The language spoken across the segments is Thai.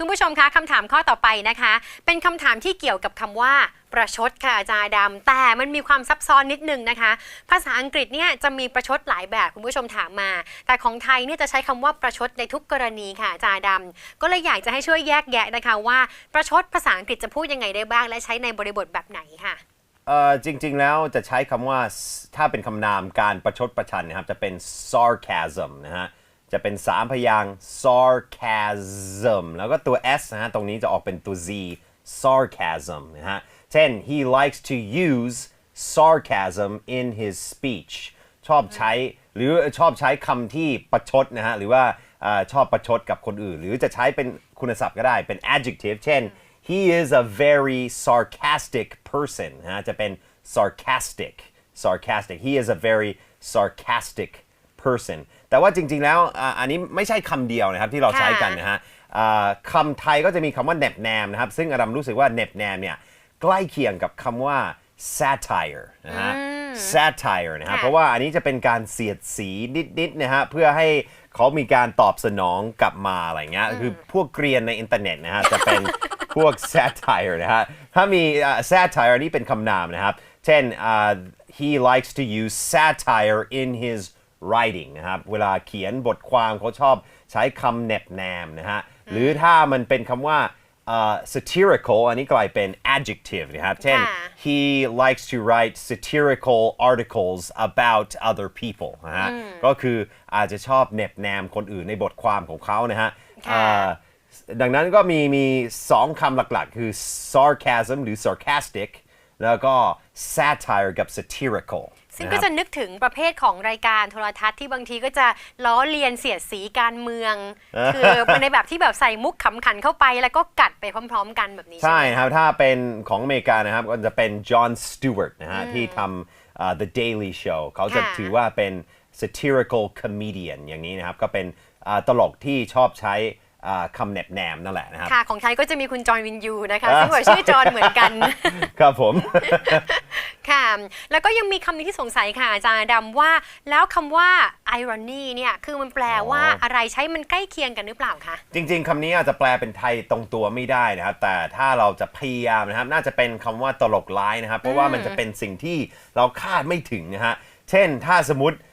คุณผู้ชมคะคำถามข้อต่อไปนะคะ เป็นคำถามที่เกี่ยวกับคำว่าประชดค่ะอาจารย์ดำแต่มันมีความซับซ้อนนิดนึงนะคะ ภาษาอังกฤษเนี่ยจะมีประชดหลายแบบคุณผู้ชมถามมา แต่ของไทยเนี่ยจะใช้คำว่าประชดในทุกกรณีค่ะอาจารย์ดำก็เลยอยากจะให้ช่วยแยกแยะนะคะว่าประชดภาษาอังกฤษจะพูดยังไงได้บ้าง และใช้ในบริบทแบบไหนค่ะเอ่อจริงๆ แล้วจะใช้คำว่าถ้าเป็นคำนามการประชดประชันนะครับจะเป็น sarcasm นะฮะ จะเป็นสามพยางค์ sarcasm แล้วก็ตัว s นะฮะ ตรงนี้จะออกเป็นตัว z sarcasm นะฮะ เช่น he likes to use sarcasm in his speech ชอบใช้หรือชอบใช้คำที่ประชดนะฮะ หรือว่าอชอบประชดกับคนอื่น หรือจะใช้เป็นคุณศัพท์ก็ได้เป็น adjective เช่น he is a very sarcastic person นะฮะจะเป็น sarcastic sarcastic he is a very sarcastic person แต่ว่าจริง ๆ แล้วอ่าอันนี้ไม่ใช่คำเดียวนะครับที่เราใช้กันนะฮะอ่าคำไทยก็จะมีคำว่าแหนบแนมนะครับซึ่งอดัมรู้สึกว่าแหนบแนมเนี่ยใกล้เคียงกับคำว่า satire นะฮะ satire นะฮะค่ะเพราะว่าอันนี้จะเป็นการเสียดสีนิด ๆ นะฮะ เพื่อให้เขามีการตอบสนองกลับมาอะไรเงี้ยคือพวกเกรียนในอินเทอร์เน็ตนะฮะ จะเป็น พวก satire นะฮะ ถ้ามีอ่า satire นี่เป็นคำนามนะครับ เช่นอ่า he likes to use satire in his writing นะครับ เวลาเขียนบทความเขาชอบใช้คำเหน็บแนมนะฮะ หรือถ้ามันเป็นคำว่าอ่า satirical อันนี้กลายเป็น adjective นะครับ เช่นค่ะ he likes to write satirical articles about other people นะฮะ ก็คืออาจจะชอบเหน็บแนมคนอื่นในบทความของเขานะฮะค่ะอ่าดังนั้นก็มีมีสองคำหลักๆ คือ sarcasm หรือ sarcastic แล้วก็ satire กับ satirical ซึ่งนะคก็รับจะนึกถึงประเภทของรายการโทรทัศน์ที่บางทีก็จะล้อเลียนเสียดสีการเมือง คือในแบบที่แบบใส่มุกขำขันเข้าไป แล้วก็กัดไปพร้อม ๆ กันแบบนี้ใช่ใช่ไหมครับ ถ้าเป็นของอเมริกานะครับ ก็จะเป็น John Stewart นะฮะที่ทำอ่า The Daily Show เขาจะค่ะถือว่าเป็น satirical comedian อย่างนี้นะครับ ก็เป็นอ่าตลกที่ชอบใช้อ่า คำเหน็บแนมนั่นแหละนะครับค่ะของไทยก็จะมีคุณจอห์นวินยูนะคะอ่าซึ่งแบบชื่อจอห์นเหมือนกัน ครับผมค่ะแล้วก็ยังมีคำนี้ที่สงสัยค่ะอาจารย์ดำว่าแล้วคำว่า irony เนี่ยคือมันแปลว่าอ๋อออะไรใช้มันใกล้เคียงกันหรือเปล่าคะจริง ๆคำนี้อาจจะแปลเป็นไทยตรงตัวไม่ได้นะครับ แต่ถ้าเราจะพยายามนะครับ น่าจะเป็นคำว่าตลกร้ายนะครับ เพราะว่ามันจะเป็นสิ่งที่เราคาดไม่ถึงนะฮะเช่นถ้าสมมติอ่า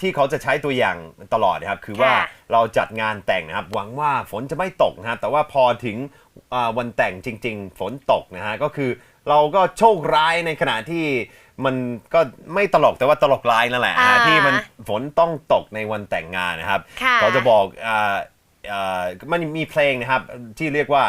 ที่เขาจะใช้ตัวอย่างตลอดนะครับ คือว่าค่ะเราจัดงานแต่งนะครับ หวังว่าฝนจะไม่ตกนะครับ แต่ว่าพอถึงอ่าวันแต่งจริง ๆ ฝนตกนะฮะก็คือเราก็โชคร้ายในขณะที่มันก็ไม่ตลกแต่ว่าตลกร้ายนั่นแหละนะฮะอ่าที่มันฝนต้องตกในวันแต่งงานนะครับค่ะเขาจะบอกอ่าเอ่อมันมีเพลงนะครับที่เรียกว่า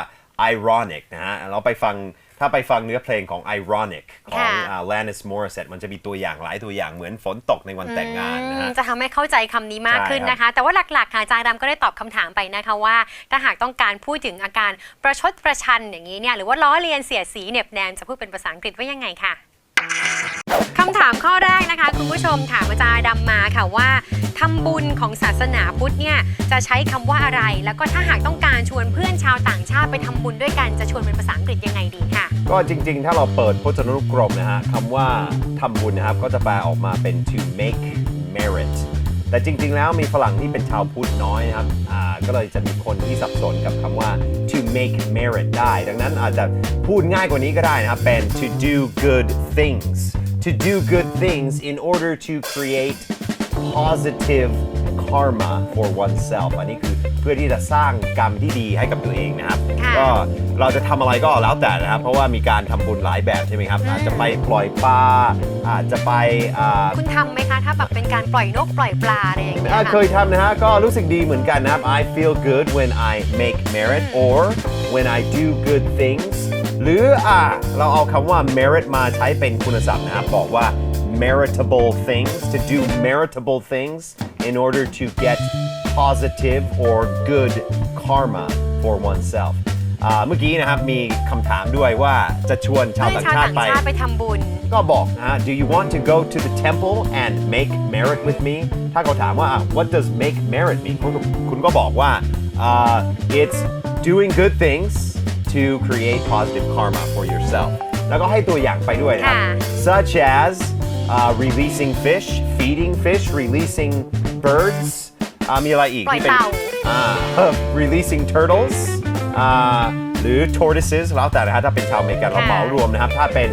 ironic นะฮะเราไปฟัง ถ้าไปฟังเนื้อเพลงของ ironic ของค่ะอ่า Alanis Morissette มันจะมีตัวอย่างหลายตัวอย่างเหมือนฝนตกในวันแต่งงานนะฮะจะทำให้เข้าใจคำนี้มากใช่ขึ้นครับนะคะ แต่ว่าหลักๆค่ะอาจารย์ดำก็ได้ตอบคำถามไปนะคะว่า ถ้าหากต้องการพูดถึงอาการประชดประชันอย่างนี้เนี่ยหรือว่าล้อเลียนเสียดสีเหน็บแนมจะพูดเป็นภาษาอังกฤษว่ายังไงค่ะคำถามข้อแรกนะคะคุณผู้ชมถามอาจารย์ดำมาค่ะว่าทำบุญของศาสนาพุทธเนี่ยจะใช้คำว่าอะไร แล้วก็ถ้าหากต้องการชวนเพื่อนชาวต่างชาติไปทำบุญด้วยกันจะชวนเป็นภาษาอังกฤษยังไงดีค่ะ ก็จริงๆ ถ้าเราเปิดพจนานุกรมนะฮะคำว่าทำบุญนะครับ ก็จะแปลออกมาเป็น to make merit แต่จริงๆ แล้วมีฝรั่งที่เป็นชาวพุทธน้อยนะครับ อ่า ก็เลยจะมีคนที่สับสนกับคำว่า to make merit ได้ ดังนั้นอาจจะพูดง่ายกว่านี้ก็ได้นะครับ เป็น to do good things to do good things in order to create positive karma for oneself อันนี้คือ พื่อที่จะสร้างกรรมที่ดีให้กับตัวเองนะครับ ค่ะก็เราจะทำอะไรก็แล้วแต่นะครับ เพราะว่ามีการทำบุญหลายแบบใช่ไหมครับอาจจะไปปล่อยปลาอาจจะไปอ่า คุณทำไหมคะถ้าแบบเป็นการปล่อยนกปล่อยปลาอะไรอย่างเงี้ยอ่าค่ะ เคยทำนะฮะก็รู้สึกดีเหมือนกันนะครับ I feel good when I make merit or when I do good things หรืออ่าเราเอาคำว่า merit มาใช้เป็นคุณศัพท์นะครับบอกว่า meritable things to do meritable things in order to get positive or good karma for oneself อ่าเมื่อกี้นะครับ มีคำถามด้วยว่าจะชวนชาว เพื่อน ต่าง ชาว ชา ต่า ติ ง ไป ชาติไปทำบุญ ก็บอกนะฮะ Do you want to go to the temple and make merit with me ถ้าเขาถามว่าอ่ะ What does make merit mean คุณก็คุณก็บอกว่าอ่า It's doing good things to create positive karma for yourself แล้วก็ให้ตัวอย่างไปด้วยนะครับ ค่ะ such as uh, releasing fish feeding fish releasing birds อ่ามีอะไรอีกปล่อยที่เป็นเต่า อ่า releasing turtles อ่าหรือ tortoises แล้วแต่นะฮะถ้าเป็นชาวอเมริกันเราค่ะ เหมารวมนะครับ ถ้าเป็น